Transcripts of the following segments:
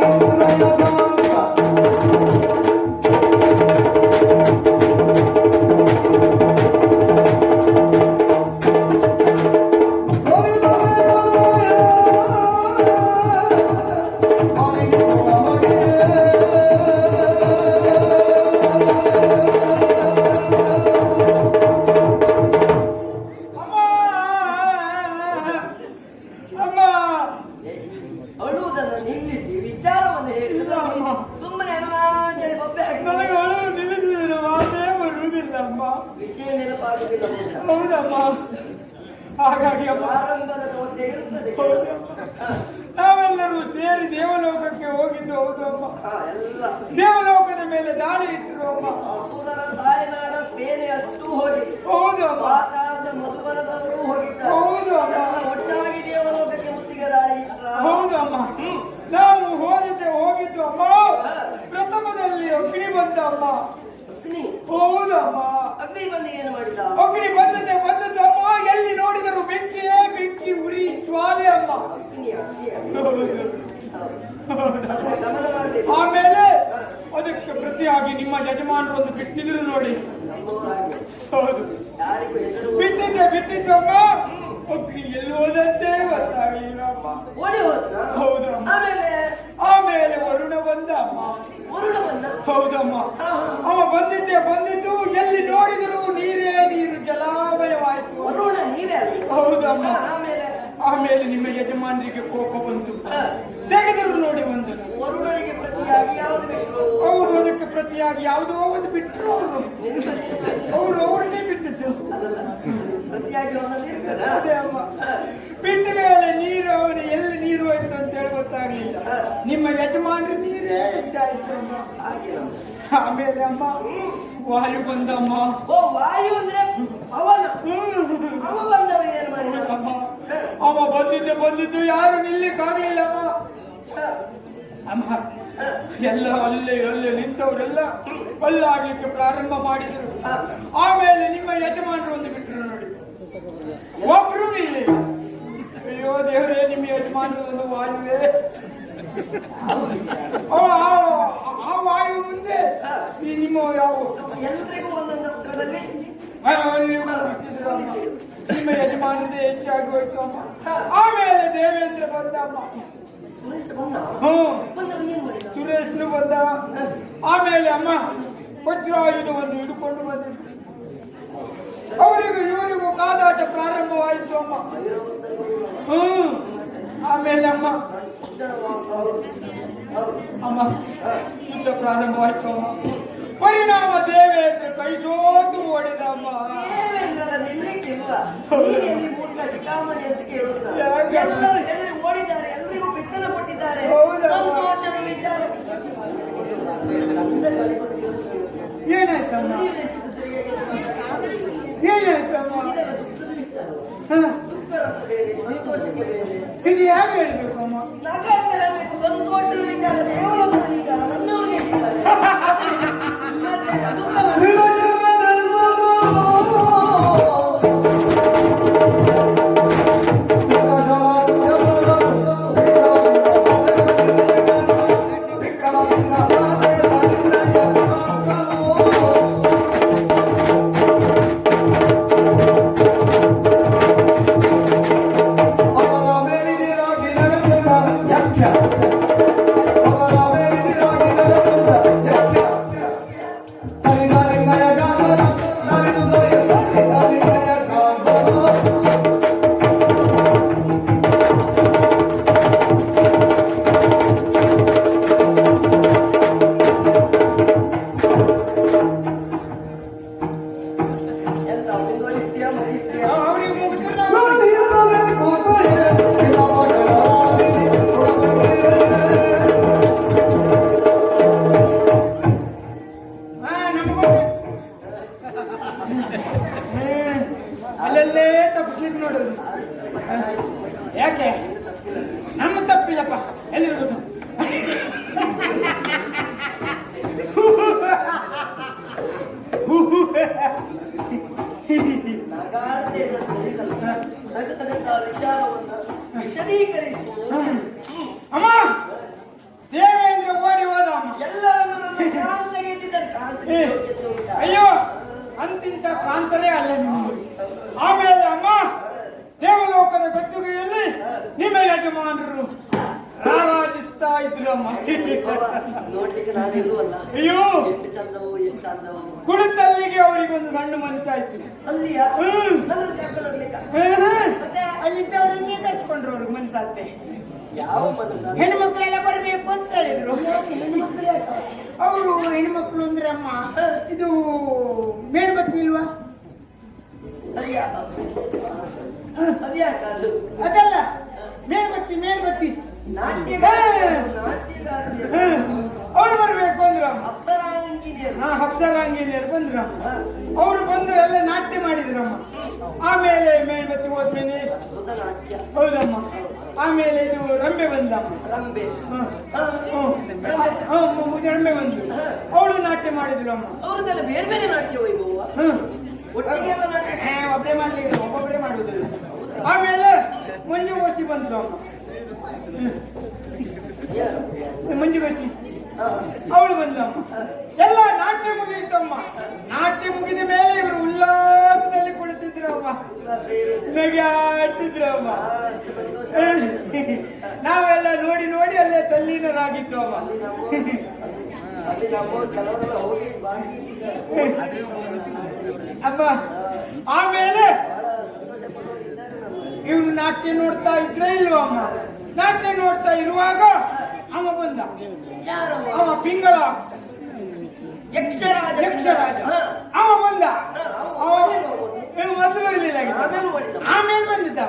Saludos. ಹೌದಮ್ಮ. ಹಾಗಾಗಿ ನಾವೆಲ್ಲರೂ ಸೇರಿ ದೇವಲೋಕಕ್ಕೆ ಹೋಗಿದ್ದು ಹೌದು ಅಮ್ಮ. ಹಾ, ಎಲ್ಲ ದೇವಲೋಕದ ಮೇಲೆ ದಾಳಿ ಇಟ್ಟರು ಅಮ್ಮ. ಅಸುರರ ತಾಯ್ನಾಡ ಸೇನೆ ಅಷ್ಟು ಹೋಗಿ ಹೌದು ಮಧುಬರದವರು ಹೋಗಿದ್ದಾರೆ ಹೌದು ಒಟ್ಟಾಗಿ ದೇವಲೋಕಕ್ಕೆ ಮುತ್ತಿಗೆ ದಾಳಿ ಹೌದಮ್ಮ ಹೌದು ನಾವು ಹೋದಿದ್ದೆ ಹೋಗಿದ್ದು ಅಮ್ಮ. ಪ್ರಥಮದಲ್ಲಿ ಅಗ್ನಿ ಬಂದ ಅಮ್ಮ. ಹೌದಮ್ಮ ಅಗ್ನಿ ಬಂದು ಏನು ಮಾಡಿದ? ಅಗ್ನಿ ಬಂದದ್ದೆ ಬಂದದ್ದು ಅಮ್ಮ ಎಲ್ಲಿ ನೋಡಿದರು ಬೆಂಕಿಯೇ ಬೆಂಕಿ ಉರಿ ಜ್ವಾಲೆ ಅಮ್ಮ. ಆಮೇಲೆ ಅದಕ್ಕೆ ಪ್ರತಿಯಾಗಿ ನಿಮ್ಮ ಯಜಮಾನರು ಒಂದು ಬಿಟ್ಟಿದ್ರು ನೋಡಿ. ಹೌದು. ಬಿಟ್ಟಿದ್ದೆ ಬಿಟ್ಟಿದ್ದು ಅಮ್ಮ. ಅಗ್ನಿ ಎಲ್ಲಿ ಹೋದಂತೆ ಗೊತ್ತಾಗಲಿಲ್ಲ ಅಮ್ಮ. ಓಡಿ ಹೋದ ಆಮೇಲೆ ಬಂದ ಹೌದಮ್ಮ. ಅವ ಬಂದಿದ್ದೆ ಬಂದಿದ್ದು ಎಲ್ಲಿ ನೋಡಿದ್ರು ನೀರೇ ನೀರು ಜಲಾಮಯವಾಯಿತು ವರುಣ ನೀರೇ ಹೌದಮ್ಮ. ಆಮೇಲೆ ಆಮೇಲೆ ನಿಮ್ಮ ಯಜಮಾನರಿಗೆ ಕೋಪ ಬಂತು. ತೆಗೆದರು ನೋಡಿ ಒಂದು ವರುಣನಿಗೆ ಪ್ರತಿಯಾಗಿ ಯಾವುದು ಬಿಟ್ಟರು ಅವರು ಅದಕ್ಕೆ ಪ್ರತಿಯಾಗಿ ಯಾವುದೋ ಒಂದು ಬಿಟ್ಟರು ಅವರು. ಅವರು ಅವ್ರಿಗೆ ಬಿಟ್ಟಿದ್ದು. ಪ್ರತಿಯಾಗಿ ಅವನಲ್ಲಿ ಅದೇ ಅಮ್ಮ. ಬಿಟ್ಟ ಮೇಲೆ ನೀರು ಅವನು ಎಲ್ಲಿ ನೀರು ಗೊತ್ತಾಗ್ಲಿಲ್ಲ ನಿಮ್ಮ ಯಜಮಾನ್ರು ನೀರೇ ಹೆಚ್ಚಾಯ್ತು ಅಮ್ಮ ಆಮೇಲೆ ಅಮ್ಮ ವಾಯು ಬಂದಮ್ಮ. ಓ ವಾಯು ಅಂದ್ರೆ ಅಮ್ಮ. ಅವ ಬಂದವ ಏನು ಮಾಡಿದ ಅಮ್ಮ ಅವ ಬಂದಿದ್ದೆ ಬಂದಿದ್ದು ಯಾರು ನಿಲ್ಲಿಕ್ಕಾಗ್ಲಿಲ್ಲ ಅಮ್ಮ ಅಮ್ಮ ಎಲ್ಲ ಅಲ್ಲೇ ಅಲ್ಲೇ ನಿಂತವರೆಲ್ಲ ಅಲ್ಲಾಗ್ಲಿಕ್ಕೆ ಪ್ರಾರಂಭ ಮಾಡಿದರು. ಆಮೇಲೆ ನಿಮ್ಮ ಯಜಮಾನರು ಒಂದು ಬಿಟ್ಟರು ನೋಡಿ. ಒಬ್ರು ಇಲ್ಲಿ ಅಯ್ಯೋ ದೇವರೇ ನಿಮ್ಮ ಯಜಮಾನರು ಒಂದು ವಾಯುವೇ. ಆ, ವಾಯು ಮುಂದೆ ಈ ನಿಮ್ಮ ಯಾವ? ಎಲ್ರಿಗೂ ಒಂದೊಂದು. ನಿಮ್ಮ ಯಜಮಾನರದೇ ಹೆಚ್ಚಾಗಿ ಹೋಯ್ತು ಅಮ್ಮ. ಆಮೇಲೆ ದೇವೇಂದ್ರ ಬಂದ ಅಮ್ಮ. ಸುರೇಶ್ ಬಂದ? ಹ್ಮ್ ಸುರೇಶ್ನು ಬಂದ. ಆಮೇಲೆ ಅಮ್ಮ ವಜ್ರಾಯುಧವನ್ನು ಹಿಡ್ಕೊಂಡು ಬಂದಿದ್ದು ಅವರಿಗೂ ಇವರಿಗೂ ಕಾದಾಟ ಪ್ರಾರಂಭವಾಯಿತು ಅಮ್ಮ. ಹ್ಮ್. ಆಮೇಲೆ ಅಮ್ಮ. ಅಮ್ಮ ಯುದ್ಧ ಪ್ರಾರಂಭವಾಯಿತು ಅಮ್ಮ. ಪರಿಣಾಮ ದೇವೇಂದ್ರ ಕೈ ಸೋತು ಓಡಿದ ಅಮ್ಮ. ಓಡಿದ್ದಾರೆ ಎಲ್ಲರಿಗೂ ಕೊಟ್ಟಿದ್ದಾರೆ. ಏನಾಯ್ತಮ್ಮ ನೀವೇ ಸಿಕ್ಕು ಸರಿಯಾಗಿ ಏನಾಯ್ತಮ್ಮ ಇದೆಲ್ಲ ದುಃಖದ ವಿಚಾರ ಹ, ದುಃಖ ರಸ ಬೇರೆ ಸಂತೋಷಕ್ಕೆ ಬೇರೆ ಇದು ಹೇಗೆ ಹೇಳಬೇಕು ಅಮ್ಮ? ಸಂತೋಷದ ವಿಚಾರ. ದೇವರ ವಿಚಾರ ನನ್ನವರಿಗೆ ಅಮ್ಮ ದೇವೇಂದ್ರ ಓಡಿ ಹೋದ ಎಲ್ಲರನ್ನು ನನ್ನ ಯೋಗ್ಯತೆ ಅಯ್ಯೋ ಅಂತಿಂತ ಕಾಂತರೇ ಅಲ್ಲ ನಿಮ್ಮದು ಆಮೇಲೆ ಅಮ್ಮ ದೇವಲೋಕದ ಗದ್ದುಗೆಯಲ್ಲಿ ನಿಮ್ಮ ಯಜಮಾನರು ರಾರಾಜಿಸ್ತಾ ಇದ್ರು ಅಮ್ಮ. ಬಾವ, ನೋಡ್ಲಿಕ್ಕೆ ನಾನಿಲ್ವಲ್ಲ ಅಯ್ಯೋ. ಎಷ್ಟು ಚಂದವು ಎಷ್ಟು ಅಂದವು ಕುಳಿತಲ್ಲಿಗೆ ಅವರಿಗೊಂದು ಸಣ್ಣ ಮನಸ್ಸಾಯ್ತು ಅಲ್ಲಿಯ? ಅಲ್ಲಿದ್ದವರನ್ನೇ ಕರ್ಸ್ಕೊಂಡ್ರು ಅವ್ರಿಗೆ ಮನಸ್ಸಾಗ್ತೆ. ಯಾವ ಮನಸ್ಸು? ಹೆಣ್ಮಕ್ಳೆಲ್ಲ ಬರ್ಬೇಕು ಅಂತ ಹೇಳಿದ್ರು. ಅವರು ಹೆಣ್ಮಕ್ಳು ಅಂದ್ರೆ ಅಮ್ಮ ಇದು ಮೇಣಬತ್ತಿ ಇಲ್ವಾ ಅದಲ್ಲ ಮೇಣಬತ್ತಿ ಮೇಣಬತ್ತಿ. ಅವ್ರು ಬರ್ಬೇಕು ಅಂದ್ರು ಹಪ್ಸರಾಂಗಿನಿಯರ್ ಬಂದ್ರ ಬಂದ್ರು ಅವ್ರು ಬಂದು ಎಲ್ಲ ನಾಟ್ಯ ಮಾಡಿದ್ರಮ್ಮ. ಆಮೇಲೆ ಮೇಣಬತ್ತಿ ಹೋದ್ಮೇಲೆ ಹೌದಮ್ಮ. ಆಮೇಲೆ ಇದು ರಂಬೆ ಬಂದಮ್ಮ. ರಂಬೆ. ಬಂದ್ರು. ರಂಬೆ. ಮು- ಅವಳು ನಾಟ್ಯ ಮಾಡಿದ್ರಮ್ಮ. ಅವ್ರದ್ದೆಲ್ಲ ಬೇರೆ ಬೇರೆ ನಾಟ್ಯ ವೈಭವ ಒಟ್ಟಿಗೆ ಒಬ್ರೇ ಮಾಡ್ಲಿಲ್ಲ ಒಬ್ಬೊಬ್ಬರೇ ಮಾಡುವುದಿಲ್ಲ ಆಮೇಲೆ ಮಂಜು ಓಸಿ ಬಂದ್ರು ಅಮ್ಮ ಯಾರು? ಮಂಜು ಅವಳು ಬಂದಮ್ಮ ಎಲ್ಲ ನಾಟ್ಯ ಮುಗಿಯಿತಮ್ಮ. ನಾಟ್ಯ ಮುಗಿದ ಮೇಲೆ ಇವರು ಉಲ್ಲಾಸದಲ್ಲಿ ಕುಳಿತಿದ್ರಮ್ಮ. ನಗೆ ಆಡ್ತಿದ್ರಮ್ಮ ನಾವೆಲ್ಲ ನೋಡಿ ನೋಡಿ ಅಲ್ಲೇ ತಲ್ಲೀನರಾಗಿದ್ದು ಅಮ್ಮ ಅಮ್ಮ ನಮ್ಮ ಅಲ್ಲಿ ನಮ್ಮ ಕೆಲವರೆಲ್ಲ ಹೋಗಿ ಬಾಗಿ ಇದ್ದಾರೆ. ಅಮ್ಮ ಆಮೇಲೆ ಬಹಳ ಸಂತೋಷ ಇವ್ರು ನಾಟ್ಯ ನೋಡ್ತಾ ಇದ್ರೆ ಇಲ್ವಾ ಅಮ್ಮ? ನಾಟ್ಯ ನೋಡ್ತಾ ಇರುವಾಗ ಅವ ಬಂದ? ಅವ? ಪಿಂಗಳ. ಯಕ್ಷರಾಜ ಯಕ್ಷರಾಜ. ಅವ ಬಂದ. ಮೊದಲು ಬರಲಿಲ್ಲ ಆಮೇಲೆ ಬಂದಿದ್ದ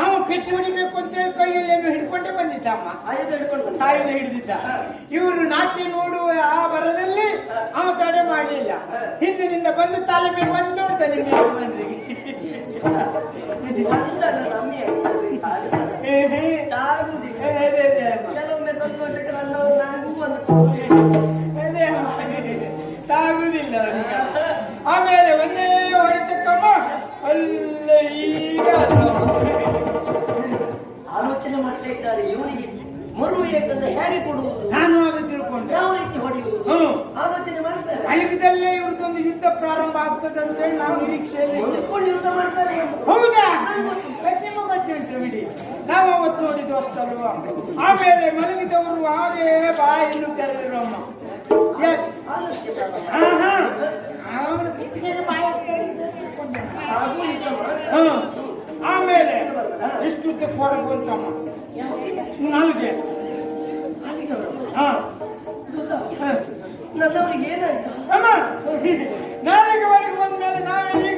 ಅವ. ಪೆಟ್ಟು ಹೊಡಿಬೇಕು ಅಂತ ಹೇಳಿ ಕೈಯಲ್ಲಿ ಏನು ಹಿಡ್ಕೊಂಡೇ ಬಂದಿದ್ದ ಅಮ್ಮ. ತಾಯಿನ ಹಿಡಿದಿದ್ದ. ಇವರು ನಾಟ್ಯ ನೋಡುವ ಆ ಬರದಲ್ಲಿ ಅವ ಮಾಡಲಿಲ್ಲ ಹಿಂದಿನಿಂದ ಬಂದು ತಲೆ ಮೇಲೆ ಒಂದು ನಿಮ್ಮ ಯಜಮಾನ್ರಿಗೆ. ಕೆಲವೊಮ್ಮೆ ಸಂತೋಷಕ್ಕೆ ನನ್ನವರು ನನಗೂ. ಸಾಗುದಿಲ್ಲ ಆಮೇಲೆ ಒಂದೇ ಹೊಡೆತಕ್ಕಮ್ಮ ಅಲ್ಲ ಈಗ ಆಲೋಚನೆ ಮಾಡ್ತಾ ಇದ್ದಾರೆ. ಇವನಿಗೆ ಮರು ಏಟನ್ನು ಹೇಗೆ ಕೊಡುವುದು? ನಾನು ಅದು ತಿಳ್ಕೊಂಡು. ಯಾವ ರೀತಿ ಹ್ಮ್. ಆಲೋಚನೆ ಮಾಡ್ತಾರೆ. ಇವ್ರದ್ದು ಇವ್ರದ್ದೊಂದು ಯುದ್ಧ ಪ್ರಾರಂಭ ಆಗ್ತದೆ ಅಂತ ಹೇಳಿ ನಾವು ನಿರೀಕ್ಷೆಯಲ್ಲಿ ಇದ್ದೇವೆ. ಯುದ್ಧ ಮಾಡ್ತಾರೆ ಹೌದಾ? ನಿಮಗೆ ಗೊತ್ತುಂಟು ಬಿಡಿ. ನಾವು ಅವತ್ತು ನೋಡಿದ್ದು ದೋಸ್ತರು. ಆಮೇಲೆ ಮಲಗಿದವರು ಹಾಗೇ ಬಾಯಿನ್ನು ತೆರೆದರು ಅಮ್ಮ. ಆಮೇಲೆ ಎಷ್ಟು ಕೊಡಗು ಅಂತಮ್ಮ ನಾಲ್ಗೆ. ಹಾ. ನನ್ನವರಿಗೆ ಏನಾಯ್ತು? ಅಮ್ಮ ನಾಳೆಗೆ ಬಂದ ಮೇಲೆ ನಾವೆಲ್ಲಿ